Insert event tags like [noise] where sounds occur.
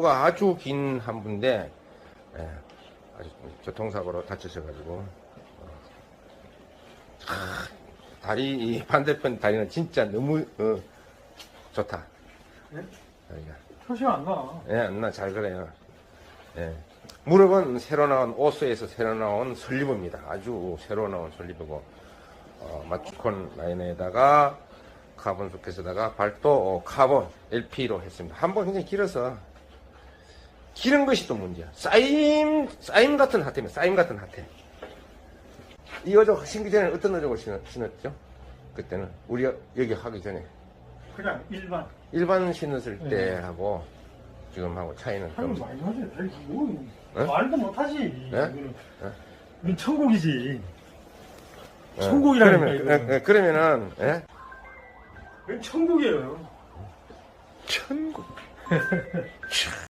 가 아주 긴 한 분인데 예, 아주 교통사고로 다치셔가지고 어, 참, 다리 이 반대편 다리는 진짜 너무 어, 좋다. 네? 여기가. 표시 안 나. 예, 나잘 그래요. 예. 무릎은 새로 나온 오스에서 새로 나온 설리브입니다. 아주 새로 나온 설리브고 어, 마추콘 라인에다가 카본 소켓에다가 발도 어, 카본 LP로 했습니다. 한번 굉장히 길어서 기른 것이 또 문제야. 쌓임 쌓임 같은 핫템이야. 쌓임 같은 핫템. 이 어적 신기 전에 어떤 신었, 신었죠? 그때는 우리 여기 하기 전에 그냥 일반. 일반 신었을 네. 때 하고 지금 하고 차이는 한국 좀 많이 하지. 잘 뭐, 예? 말도 못하지. 예? 이건 천국이지. 어, 천국이라니까, 그러면. 예, 예, 그러면은 예? 이건 천국이에요. 천국 [laughs]